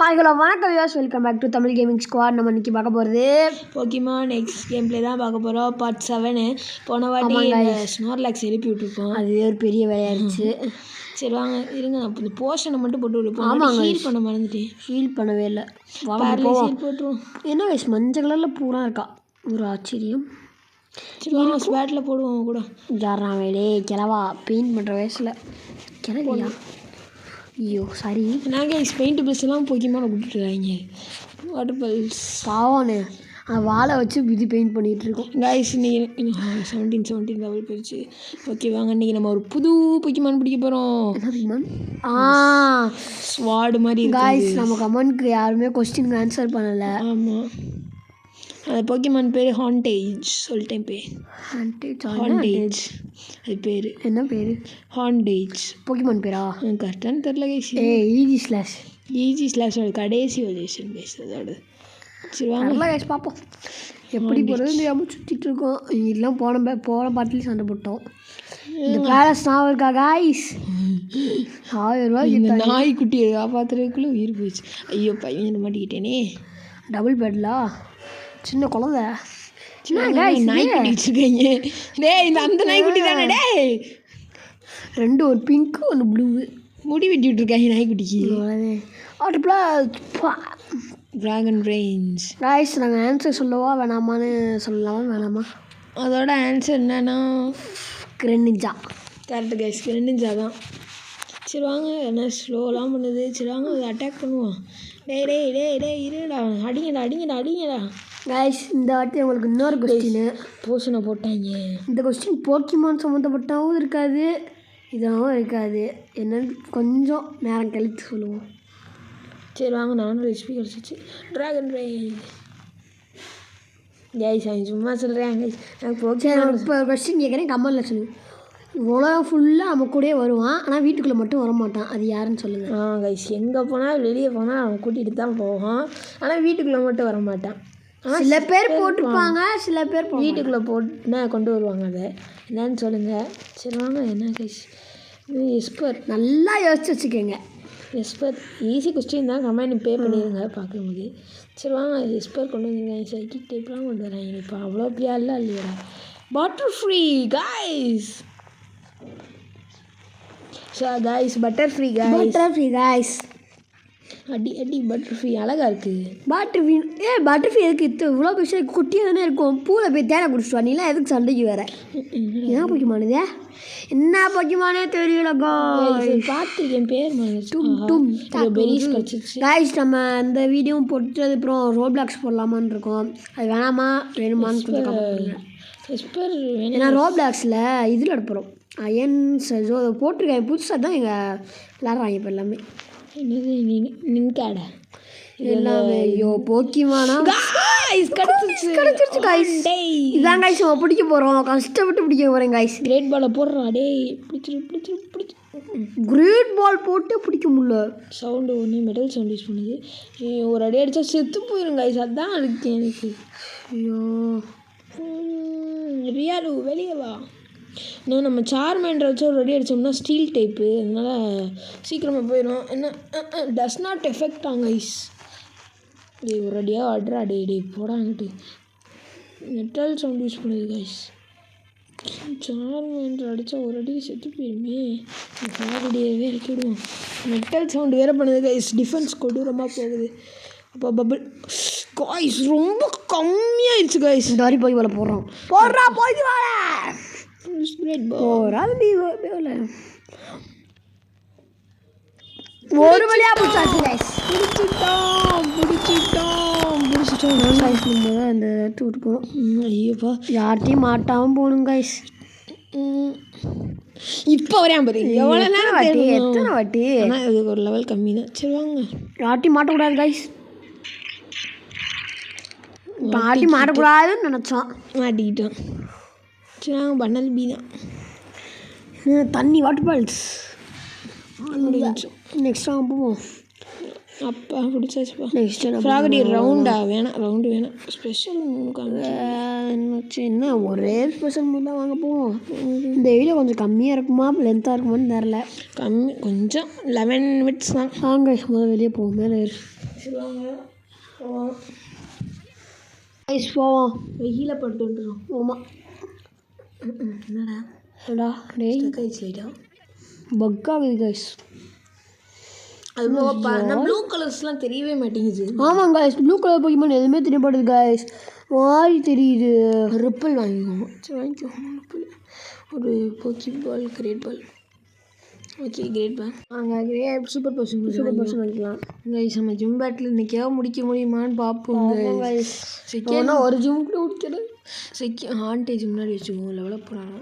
Hi hello வணக்கம் Vyas welcome back to Tamil gaming squad நம்ம இன்னைக்கு பார்க்க போகிறது போக்கிமான் நெக்ஸ்ட் கேம் ப்ளே தான் பார்க்க போகிறோம் பார்ட் செவனு போன வாட்டி ஸ்னோர்லாக்ஸ் எழுப்பி விட்டுருக்கோம். அது ஒரு பெரிய வேலையாயிருச்சு சரி வாங்க. இருங்க நான் இந்த போர்ஷனை மட்டும் போட்டு விடுப்போம் ஹீல் பண்ண மறந்துட்டேன். ஃபீல் பண்ணவே இல்லை. போட்டுருவோம் என்ன வயசு மஞ்சள் கலரில் பூரா இருக்கா? ஒரு ஆச்சரியம். சரி வாங்க ஸ்பேட்டில் போடுவோம் கூட. ஜாரா வேலே கிளவா பெயிண்ட் பண்ணுற வயசில். கிளவியா ஐயோ சாரி. நாங்கள் பெயிண்ட் ப்ரெஸ் எல்லாம் போக்கிமான விட்டுட்டுருக்காங்க வாட்டர் பல்ஸ் பாவனு. வாழை வச்சு விதி பெயிண்ட் பண்ணிகிட்டு இருக்கோம். கைஸ் இன்னைக்கு செவன்டீன் செவன்டீன் லெவல் போயிடுச்சு. ஓகே வாங்க இன்னைக்கு நம்ம ஒரு புது பொக்கிமான் பிடிக்க போகிறோம் ஆ. ஸ்வாடு மாதிரி காய்ஸ் நம்ம கமெண்ட்க்கு யாருமே கொஸ்டினுக்கு ஆன்சர் பண்ணலை. ஆமாம் அந்த பொக்கிமான் பேர் ஹாண்டேஜ் சொல்லிட்டேன் பே ஹாண்டேஜ் அது பேர். என்ன பேர்? ஹாண்டேஜ் போக்கிமான் பேரா? கரெக்டானு தெரில guys A EG slash EG ஸ்லாஷோட கடைசி வலியூஷன் கைஸ் அதோட சரி வாங்க. கேஸ் பார்ப்போம் எப்படி போகிறது தெரியாமல் சுற்றிட்டு இருக்கோம். எல்லாம் போன போன பாட்டிலையும் சண்டை போட்டோம். இந்த பேலஸ் நான் இருக்கா காய்ஸ் ஆயிரம் ரூபாய் இந்த நாய்க்குட்டியை காப்பாற்றுறதுக்குள்ளே உயிர் போயிடுச்சு. ஐயோ பையன் மாட்டிக்கிட்டேனே. டபுள் பெட்லா சின்ன குழந்தை. நாய் நாய்க்குட்டி வச்சுருக்கீங்க டேய் இந்த அந்த நாய்க்குட்டி தானே டேய். ரெண்டு ஒரு பிங்க்கு ஒன்று ப்ளூ முடி வெட்டி விட்டுருக்காங்க நாய்க்குட்டிக்கு ப்ளஸ் ட்ராகன் ரேஞ்ச் காய்ஸ் நாங்கள் ஆன்சர் சொல்லவா வேணாமான்னு சொல்லலாமா வேணாமா? அதோட ஆன்சர் என்னன்னா கிரெனிஜா கரெக்டு கைஸ் ரெண்டுஞ்சா தான். சரி வாங்க என்ன ஸ்லோலாம் பண்ணுது? சரி வாங்க அட்டாக் பண்ணுவோம். டேய் டேய் டேய் டேய் இருடா. அடிங்கடா அடிங்கடா அடிங்கடா. காய்ஸ் இந்த வாட்டி உங்களுக்கு இன்னொரு கொஸ்டின் போஷனை போட்டாங்க. இந்த கொஸ்டின் போக்கிமான் சம்மந்தப்பட்டாவும் இருக்காது இதாகவும் இருக்காது. என்னன்னு கொஞ்சம் நேரம் கழித்து சொல்லுவோம். சரி வாங்க நானும் ரெசிபி கிடச்சிச்சு ட்ராகன் ரேஞ்ச் கைஸ் அவன் சும்மா சொல்கிறேன் கைஸ் எனக்கு நான் இப்போ கொஸ்டின் கேட்குறேன். கம்மலில் சொல்லுங்கள் உலகம் ஃபுல்லாக நம்ம கூடயே வருவான் ஆனால் வீட்டுக்குள்ளே மட்டும் வர மாட்டான் அது யாருன்னு சொல்லுங்கள் ஆ கைஸ் எங்கே போனால் வெளியே போனால் அவன் கூட்டிகிட்டு தான் போவான். ஆனால் வீட்டுக்குள்ளே மட்டும் வர மாட்டான் ஆனால் சில பேர் போட்டிருப்பாங்க சில பேர் வீட்டுக்குள்ளே போட்டுனா கொண்டு வருவாங்க அதை? என்னன்னு சொல்லுங்கள் சரி வாங்க என்ன கைஸ் எஸ்பர் நல்லா யோசிச்சு வச்சுக்கோங்க. எஸ்பர் ஈஸி கொஸ்டின் தான். கமெண்ட் பே பண்ணிடுங்க பார்க்கும்போது. சரி வாங்க எஸ்பர் கொண்டு வந்துருக்காங்க சைக்கிள் டேப்லாம் கொண்டு வராங்க இப்போ அவ்வளோ இல்லை இல்லையா? Butterfree guys so guys Butterfree guys Butterfree guys அடி அடி பட்டர் ஃப்ரீ அழகாக இருக்குது பட்டர் ஃப்ரீ ஏ பட்டர் ஃப்ரீ எதுக்கு இத்து? இவ்வளோ பெருசாக குட்டியாக தானே இருக்கும். பூவில் போய் தேனை குடிச்சிட்டு நீலாம் எதுக்கு சண்டைக்கு வேற என்ன பொக்கிமானதே என்ன பொக்கிமானே தெரியல காய்ஸ் பார்த்துருக்கேன் பேர் டும் டும் காய்ஸ் நம்ம இந்த வீடியோவும் போட்டுட்டு அப்புறம் ரோப்ளாக்ஸ் போடலாமான்னு இருக்கோம். அது வேணாமா? வேணுமான்னு கொஞ்சம் ஏன்னா ரோப்ளாக்ஸில் இதில் எடுப்போம். அயன்ஸ் ஏதோ போட்டிருக்கேன். புதுசாக தான் எங்கள் விளாட்றாங்க இப்போ எல்லாமே. என்னது நின்காடா எல்லாமே ஐயோ போக்கிமானா? கிடச்சிச்சு கிடச்சிருச்சு. காய்ஸ் டேய். இதான் காய்ஸ் நம்ம பிடிக்க போகிறோம் கஷ்டப்பட்டு பிடிக்க போகிறேன் காய்ஸ் கிரேட் பாலை போடுறா டேய் பிடிச்சிரு பிடிச்சிரு பிடிச்சி கிரேட் பால் போட்டு பிடிக்க முடியல. சவுண்டு ஒன்று மெட்டல் சவுண்ட் யூஸ் பண்ணுது. ஒரு அடி அடித்தா செத்து போயிடும் கைஸ் அதான் இருக்கு எனக்கு. ஐயோ. ரியாலு வெளியே வா. இன்னும் நம்ம சார்மேண்டரை வச்சு ஒரு அடி அடித்தோம்னா ஸ்டீல் டைப்பு அதனால சீக்கிரமாக போயிடும் என்ன? Does not effect on guys டேய் ஒரு அடியாக ஆடுறா டே டே போடாங்கிட்டு மெட்டல் சவுண்ட் யூஸ் பண்ணுது கைஸ் சார்மேண்டர் அடித்தா ஒரு அடி செத்து போயிருமே. காரடியவே இறக்கி விடுவோம். மெட்டல் சவுண்ட் வேறு பண்ணுது கைஸ் டிஃபென்ஸ் கொடூரமாக போகுது. அப்போ பபிள் காய்ஸ் ரொம்ப கம்மியாயிடுச்சு கைஸ் இந்த மாதிரி போய் போல போடுறோம். போடுறா போய் வாழ போறா நீ போல ஒரு வழியாக பிடிச்சாச்சு கைஸ் பிடிச்சிட்டோம் பிடிச்சிட்டோம் பிடிச்சிட்டோம் கைஸ் நம்ம தான் இந்த இடத்து விட்டு போகிறோம் ம், ஐயோப்பா. யார்கிட்டையும் மாட்டாமல் போகணும் கைஸ் ம். இப்போ வரையான் பாரு எவ்வளோ நேரம் வாட்டி? எத்தனை வாட்டி? ஆனால் இது ஒரு லெவல் கம்மி தான். சரி வாங்க. யார்ட்டையும் மாட்டக்கூடாது கைஸ் பாட்டி மாட்டக்கூடாதுன்னு நினச்சோம். மாட்டிக்கிட்டோம். வாங்க பண்ணல் பீ தான் தண்ணி வாட்டர் பால்ஸ் நெக்ஸ்ட் வாங்க போவோம். அப்பா பிடிச்சாச்சுப்பா நெக்ஸ்ட் ஃப்ராகடி ரவுண்டா வேணாம் ரவுண்டு வேணாம். ஸ்பெஷல் என்ன ஒரே ஸ்பெஷல் மூணு தான் வாங்க போவோம். இந்த வீடியோ கொஞ்சம் கம்மியாக இருக்குமா? லென்த்தாக இருக்குமான்னு தெரில கம்மி கொஞ்சம் லெவன் மினிட்ஸ் தான். வாங்க முதல்ல வெளியே போவோம். மேலே போவோம். போவோம். வெயில பட்டு வந்துடும் ஆமாம் என்னடா? ஏடா டேய். கைஸ் லைட்டா பக் ஆகுது கைஸ் அது ப்ளூ கலர்ஸ்லாம் தெரியவே மாட்டேங்குது. ஆமாம் கைஸ் ப்ளூ கலர் போக்கிமான் எதுவுமே தெரியப்படுது கைஸ் மாறி தெரியுது. ரிப்பிள் வாங்கிக்கோங்க. சரி வாங்கிக்கோ. ரிப்பிள் ஒரு poke ball great ball okay great grey super person super person வாங்கிக்கலாம் கைஸ் நம்ம ஜிம் பேட்டில் இன்றைக்கியாவது முடிக்க முடியுமான்னு பார்ப்போம் கைஸ் செகண்ட் ஒரு ஜூம் கூட முடிக்கிறது செகண்ட் ஹாண்டேஜ் முன்னாடி வச்சுக்குவோம் லெவலப் போகிறாங்க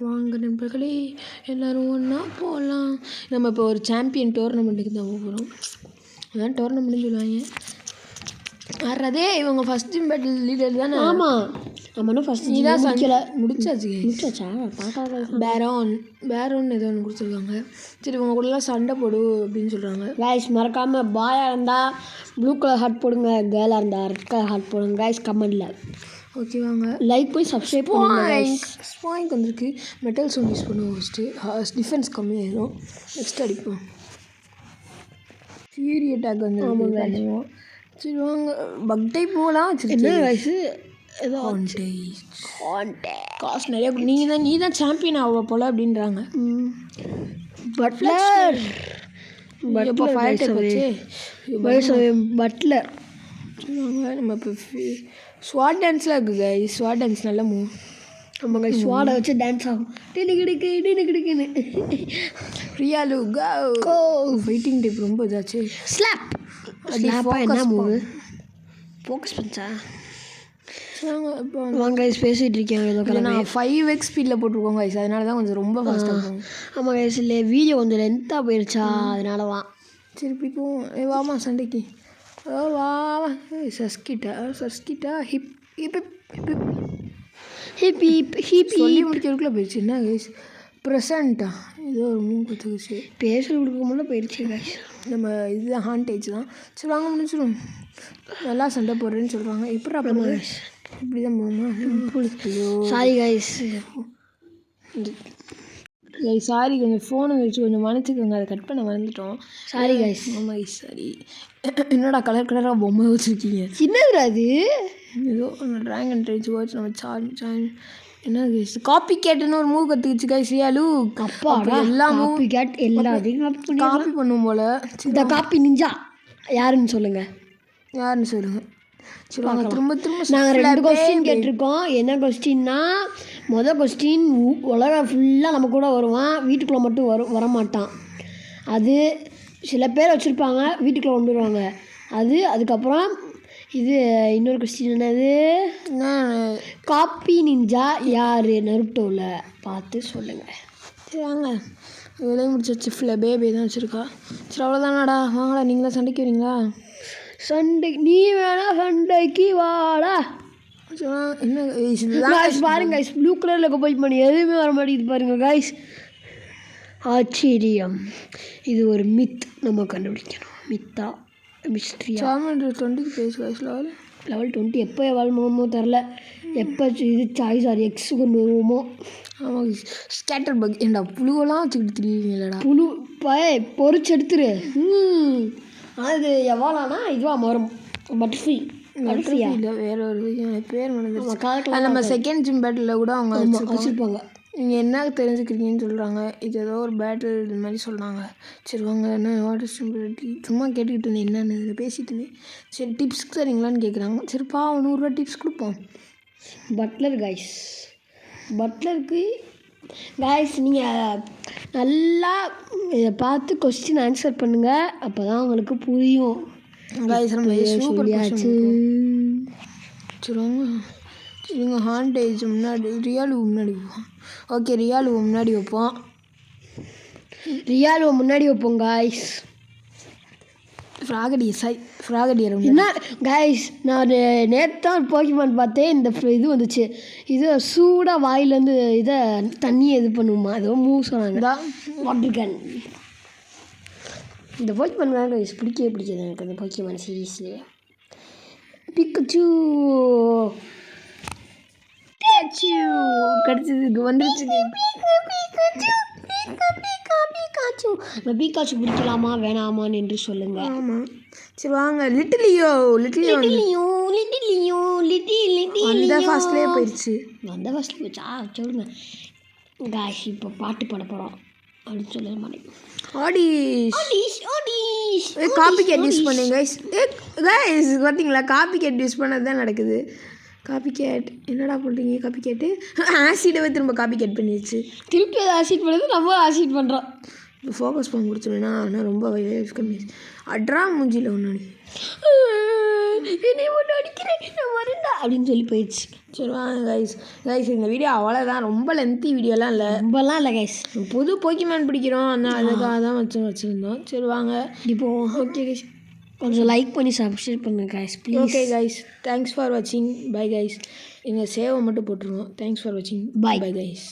வாங்க நண்பர்களே. எல்லோரும் ஒன்றா போகலாம் நம்ம இப்போ ஒரு சாம்பியன் டோர்னமெண்ட்டுக்கு தான் போகிறோம் அதான் டோர்னமெண்ட்னு சொல்லுவாங்க. வர்றதே இவங்க ஃபஸ்ட் ஜிம் பேட்டில் லீடர் தானே? ஆமாம் நம்ம இன்னும் ஃபஸ்ட் நீ தான் முடிக்கல. முடிச்சாச்சு. முடிச்சாச்சா? பார்க்காத பேரோன் பேரோன் ஏதோ ஒன்று கொடுத்துருக்காங்க. சரி இவங்க கூடலாம் சண்டை போடு அப்படின்னு சொல்கிறாங்க கைஸ் மறக்காமல் பாயாக இருந்தால் ப்ளூ கலர் ஹார்ட் போடுங்க கேர்ளாக இருந்தால் ரெட் கலர் ஹார்ட் போடுங்க. கைஸ் கமெண்டில் ஓகே வாங்க. லைக் போய் சப்ஸ்கிரைப். ஸ்பாயிங்க் வந்திருக்கு. மெட்டல் சோன் யூஸ் பண்ணுவோம் ஃபஸ்ட்டு டிஃபென்ஸ் கம்மியாயிடும் நெக்ஸ்ட் அடிப்போம். ஃபியூரி அட்டாக் வந்து பண்ணுவோம் சரி வாங்க பக் டைப் போகலாம் சரி என்ன வயசு ஏதோ காசு நிறைய நீங்கள் தான் நீ தான் சாம்பியன் ஆவ போல அப்படின்றாங்க. பட்லர் எப்போ ஃபயர் டைப் வச்சு? பட்லர் நம்ம இப்போ ஸ்வாட் டான்ஸ்லாம் இருக்குது ஸ்வாட் டான்ஸ் நல்ல மூவ் நம்ம கை ஸ்வாடை வச்சு டான்ஸ் ஆகும். டினு கிடுக்கு டினு கிடுக்குன்னு. ரியாலு கோ ஃபைட்டிங் டைப் ரொம்ப இதாச்சு. ஸ்லாப் என்ன மூவு ஃபோக்கஸ் பண்ணிச்சா வாங்க guys, பேசிட்டு இருக்கேன் ஏதோ நான் ஃபைவ் எக்ஸ் ஸ்பீடில் போட்டிருக்கோம் கைஸ் அதனால தான் கொஞ்சம் ரொம்ப ஃபாஸ்ட்டாக இருக்கும். ஆமாம் கைஸ் இல்லை வீடியோ கொஞ்சம் லென்த்தாக போயிடுச்சா அதனால தான் சரி இப்படி போவோம் ஏ வாமா சண்டைக்கு. ஓ வா வா. சஸ்கிட்டா? சஸ்கிட்டா? Hip hip hip hip hip. Hip hip சொல்லி முடிக்கிறதுக்குள்ளே போயிடுச்சு என்ன கைஸ் ப்ரெசண்ட்டா ஏதோ ஒரு மூணு கொடுத்துக்குச்சு பேச கொடுக்க முடியல போயிடுச்சு கைஸ் நம்ம இதுதான் ஹாண்டேஜ் தான். சரி வாங்க முடிச்சிடும் நல்லா சண்டை போடுறேன்னு சொல்கிறாங்க எப்படி அப்புறம் இப்படி தான் போகணும் சாரி கைஸ் சாரி கொஞ்சம் ஃபோனை வச்சு கொஞ்சம் மன்னிச்சுக்கோங்க. அதை கட் பண்ண மறந்துட்டோம். சாரி கைஸ் ஆமாம் guys, சாரி என்னடா கலர் கலராக பொம்மை வச்சுருக்கீங்க? என்னதுடா அது? ஏதோ ட்ராகன் ட்ரைச் வாட்ச் நம்ம சார் சார் என்ன காப்பி கேட்டுன்னு ஒரு மூவ் கற்றுக்கிச்சு கை சியாலு அப்பாடா எல்லா காப்பி கேட் எல்லாத்தையும் காப்பி பண்ணி காப்பி பண்ணும் போல். இந்த காப்பி நிஞ்சா யாருன்னு சொல்லுங்க? யாருன்னு சொல்லுங்கள் சரி வாங்க திரும்ப திரும்ப நாங்கள் ரெண்டு கொஸ்டின் கேட்டிருக்கோம். என்ன கொஸ்டின்னா மொதல் கொஸ்டின் உலகம் ஃபுல்லாக நம்ம கூட வருவான். வீட்டுக்குள்ளே மட்டும் வரும் வரமாட்டான். அது சில பேர் வச்சுருப்பாங்க வீட்டுக்குள்ளே கொண்டு வருவாங்க. அது அதுக்கப்புறம் இது இன்னொரு கொஸ்டின் என்னது? என்ன? காப்பி நிஞ்சா யார்? நருட்டோவில் பார்த்து சொல்லுங்கள் சரி வாங்க. வேலையும் முடிச்சாச்சு ஃபில் பேபி தான் வச்சுருக்கா. சரி அவ்வளோதானாடா வாங்கடா நீங்களா சண்டைக்கு வரீங்களா? சண்டை நீ வேணா சண்டைக்கு வாடா. பாருங்க guys ப்ளூ கலரில் போய் பண்ணி எதுவுமே வர மாட்டேங்குது பாருங்க guys. ஆச்சரியம். இது ஒரு மித் நம்ம கண்டுபிடிக்கணும். மித்தா மிஸ்ட்ரியா சார்மன் டுவெண்ட்டிக்கு பேசு வயசில் வர லெவல் டுவெண்ட்டி எப்போ வாழ்மோ தெரில எப்போ இது சாய்ஸ் ஆர் எக்ஸ் கொண்டு வருவோமோ. ஆமாம் ஸ்கேட்டர் பக் ஏண்டா புழுவெல்லாம் வச்சுக்கிட்டு திரிவீங்களடா புழு பய பொறிச்சு எடுத்துரு. அது எவ்வளோனா இதுவாக மாறும். பட்டர்ஃப்ளை பட்டர்ஃப்ளையா இல்லை வேற ஒரு பேர் அது நம்ம செகண்ட் ஜிம் பேட்டில் கூட அவங்க வச்சிருப்பாங்க. நீங்கள் என்ன தெரிஞ்சுக்கிறீங்கன்னு சொல்கிறாங்க இது ஏதோ ஒரு பேட்டில் இது மாதிரி சொல்கிறாங்க சரி வாங்க என்ன வாட்டர் சிம்பிளிட்டி சும்மா கேட்டுக்கிட்டு இருந்தேன். என்னென்னு இதில் பேசிட்டு இருந்தேன். சரி டிப்ஸ் தரீங்களான்னு கேட்குறாங்க சரி பா நூறுரூவா டிப்ஸ் கொடுப்போம். பட்லர் கைஸ் பட்லருக்கு கைஸ் நீங்கள் நல்லா இதை பார்த்து கொஸ்டின் ஆன்சர் பண்ணுங்கள் அப்போ தான் உங்களுக்கு புரியும். காய்ஸ் நம்ம சூப்பர் சொல்லியாச்சு. சரி வாங்க சரிங்க ஹாண்டேஜ் முன்னாடி ரியாலு முன்னாடி வைப்போம் ஓகே ரியாலு முன்னாடி வைப்போம் ரியாலுவை முன்னாடி வைப்போம் காய்ஸ் ஃப்ராகடி சை ஃப்ராகடியர் என்ன கைஸ் நான் நேற்று தான் போக்கிமான் பார்த்தேன். இந்த இது வந்துச்சு. இது சூடாக வாயிலேருந்து இதை தண்ணியை இது பண்ணுமா? ஏதோ மூவ் சொன்னாங்க. வாட்டர் கேன் இந்த போக்கிமான் தான் கைஸ் பிடிக்கவே பிடிக்காது எனக்கு அந்த போக்கிமான் சீரீஸ்லேயே பிக்கச்சு கிடச்சதுக்கு வந்துருச்சு. பீக்காச்சு. நம்ம பீக்காச்சு பிடிக்கலாமா வேணாமான்னு என்று சொல்லுங்கள் ஆமாம் சரி வாங்க. லிட்டிலியோ லிட்டிலியோ லிட்டிலியோ லிட்டிலியோ லிட்டி லிட்டி அந்த ஃபாஸ்ட்லேயே போயிடுச்சு வந்த ஃபஸ்ட்டு போச்சா. சொல்லுங்க. காஷ் இப்போ பாட்டு பாட போகிறோம் அப்படின்னு சொல்ல மாட்டேன் ஆடிஷ் ஓடிஷ் ஓடிஷ் காப்பி கேட் யூஸ் பண்ணுங்க கைஸ் பார்த்தீங்களா காப்பி கேட் யூஸ் பண்ணது தான் நடக்குது. காப்பி கேட் என்னடா பண்ணுறீங்க காப்பி கேட்டு ஆசிடவே திரும்ப காப்பி கேட் பண்ணிடுச்சு திருப்பி அதை ஆசிட் பண்ணுறது நம்ம ஆசிட் பண்ணுறோம் இப்போ ஃபோக்கஸ் பண்ண கொடுத்துருவேன்னா ஆனால் ரொம்ப வயசு கம்மி அட்ரா மூஞ்சியில் ஒன்று என்னை ஒன்று அடிக்கிறேன் நான் அப்படின்னு சொல்லி போயிடுச்சு. சரி வாங்க கைஸ் கைஸ் இந்த வீடியோ அவ்வளோதான் ரொம்ப லென்த்தி வீடியோலாம் இல்லை. ரொம்பலாம் இல்லை கைஸ் புது போக்கிமேன் பிடிக்கிறோம். அந்த அதுக்காக தான் வச்சு வச்சுருந்தோம். சரி வாங்க. இப்போ ஓகே கைஸ் கொஞ்சம் லைக் பண்ணி சப்ஸ்கிரைப் பண்ணுங்க guys please okay guys thanks for வாட்சிங் பை கைஸ் எங்கள் சேவை மட்டும் போட்டுருவோம். தேங்க்ஸ் ஃபார் வாட்சிங் Bye. Bye guys